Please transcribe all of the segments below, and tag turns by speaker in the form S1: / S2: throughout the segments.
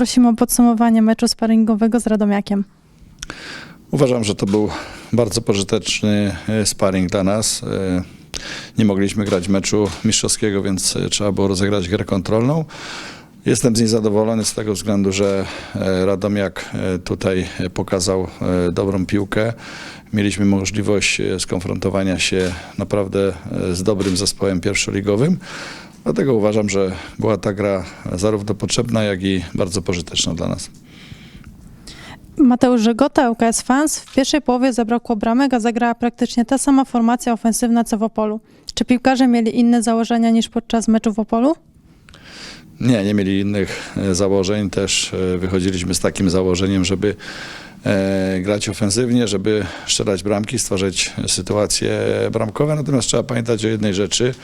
S1: poprosimy o podsumowanie meczu sparingowego z Radomiakiem.
S2: Uważam, że to był bardzo pożyteczny e, sparring dla nas. E, Nie mogliśmy grać meczu mistrzowskiego, więc e, trzeba było rozegrać grę kontrolną. Jestem z niej zadowolony z tego względu, że Radomiak tutaj pokazał dobrą piłkę. Mieliśmy możliwość skonfrontowania się naprawdę z dobrym zespołem pierwszoligowym. Dlatego uważam, że była ta gra zarówno potrzebna, jak i bardzo pożyteczna dla nas.
S1: Mateusz Żegota, UKS Fans. W pierwszej połowie zabrakło bramek, a zagrała praktycznie ta sama formacja ofensywna co w Opolu. Czy piłkarze mieli inne założenia niż podczas meczu w Opolu?
S2: Nie, nie mieli innych e, założeń. Też e, wychodziliśmy z takim założeniem, żeby e, grać ofensywnie, żeby strzelać bramki, stwarzać sytuacje bramkowe. Natomiast trzeba pamiętać o jednej rzeczy.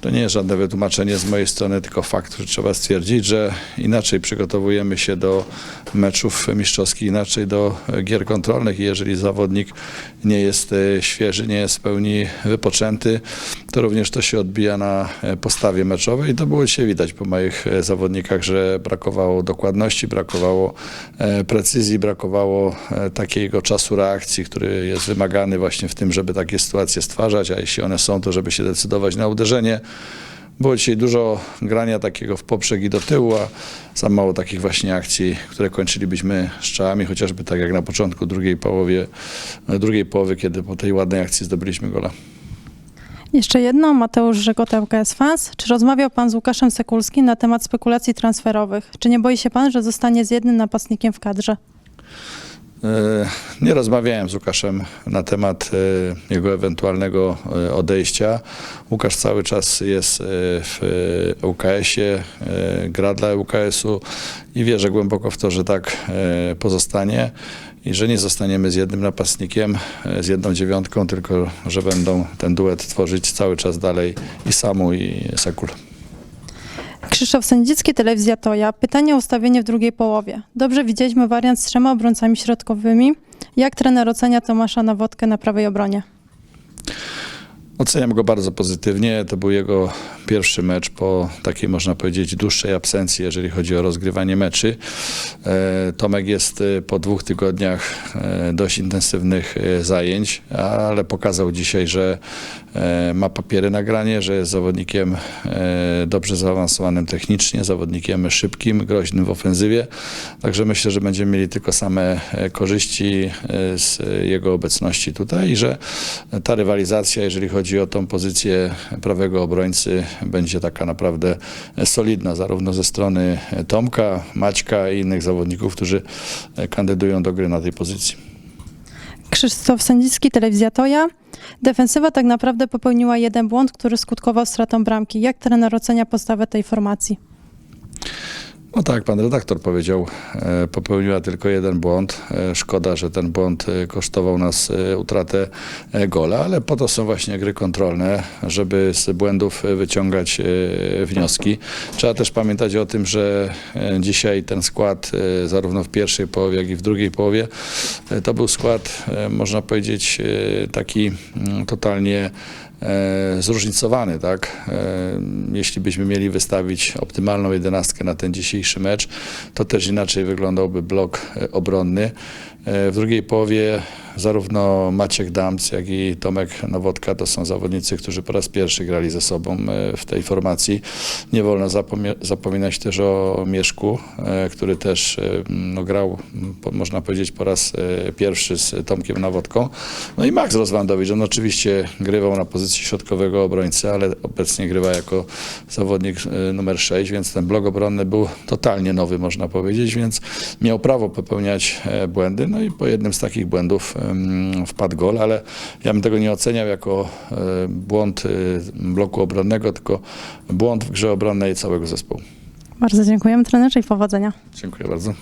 S2: To nie jest żadne wytłumaczenie z mojej strony, tylko fakt, że trzeba stwierdzić, że inaczej przygotowujemy się do meczów mistrzowskich, inaczej do gier kontrolnych i jeżeli zawodnik nie jest e, świeży, nie jest w pełni wypoczęty, to również to się odbija na e, postawie meczowej i to było dzisiaj widać po moich e, zawodnikach, że brakowało dokładności, brakowało precyzji, brakowało takiego czasu reakcji, który jest wymagany właśnie w tym, żeby takie sytuacje stwarzać, a jeśli one są, to żeby się decydować na uderzenie. Było dzisiaj dużo grania takiego w poprzek i do tyłu, a za mało takich właśnie akcji, które kończylibyśmy strzałami, chociażby tak jak na początku drugiej połowie, drugiej połowy, kiedy po tej ładnej akcji zdobyliśmy gola.
S1: Jeszcze jedno, Mateusz Żegota, UKS Fans. Czy rozmawiał pan z Łukaszem Sekulskim na temat spekulacji transferowych? Czy nie boi się pan, że zostanie z jednym napastnikiem w kadrze?
S2: E, Nie rozmawiałem z Łukaszem na temat e, jego ewentualnego e, odejścia. Łukasz cały czas jest w UKS-ie, gra dla UKS-u i wierzę głęboko w to, że tak pozostanie i że nie zostaniemy z jednym napastnikiem, z jedną dziewiątką, tylko że będą ten duet tworzyć cały czas dalej i Samu i Sekul.
S1: Krzysztof Sędzicki, Telewizja Toja. Pytanie o ustawienie w drugiej połowie. Dobrze widzieliśmy wariant z trzema obrońcami środkowymi. Jak trener ocenia Tomasza Nawodkę na prawej obronie?
S2: Oceniam go bardzo pozytywnie. To był jego pierwszy mecz po takiej, można powiedzieć, dłuższej absencji, jeżeli chodzi o rozgrywanie meczy. E, Tomek jest e, po dwóch tygodniach e, dość intensywnych zajęć, ale pokazał dzisiaj, że ma papiery na granie, że jest zawodnikiem dobrze zaawansowanym technicznie, zawodnikiem szybkim, groźnym w ofensywie. Także myślę, że będziemy mieli tylko same korzyści z jego obecności tutaj i że ta rywalizacja, jeżeli chodzi o tą pozycję prawego obrońcy, będzie taka naprawdę solidna, zarówno ze strony Tomka, Maćka i innych zawodników, którzy kandydują do gry na tej pozycji.
S1: Krzysztof Sędzicki, Telewizja Toja. Defensywa tak naprawdę popełniła jeden błąd, który skutkował stratą bramki. Jak trener ocenia postawę tej formacji?
S2: No tak, pan redaktor powiedział, e, popełniła tylko jeden błąd. E, Szkoda, że ten błąd e, kosztował nas utratę gola, ale po to są właśnie gry kontrolne, żeby z błędów wyciągać wnioski. Trzeba też pamiętać o tym, że dzisiaj ten skład, zarówno w pierwszej połowie, jak i w drugiej połowie, to był skład, można powiedzieć, taki mm, totalnie zróżnicowany, tak? E, jeśli byśmy mieli wystawić optymalną jedenastkę na ten dzisiejszy mecz, to też inaczej wyglądałby blok e, obronny. E, w drugiej połowie zarówno Maciek Damc, jak i Tomek Nowodka to są zawodnicy, którzy po raz pierwszy grali ze sobą e, w tej formacji. Nie wolno zapominać też o Mieszku, e, który też e, no, grał, można powiedzieć, po raz pierwszy z Tomkiem Nowodką. No i Max Rozwandowicz, on oczywiście grywał na pozycji środkowego obrońcy, ale obecnie grywa jako zawodnik numer 6, więc ten blok obronny był totalnie nowy, można powiedzieć, więc miał prawo popełniać błędy. No i po jednym z takich błędów wpadł gol, ale ja bym tego nie oceniał jako e, błąd e, bloku obronnego, tylko błąd w grze obronnej całego zespołu.
S1: Bardzo dziękujemy trenerze i powodzenia.
S2: Dziękuję bardzo.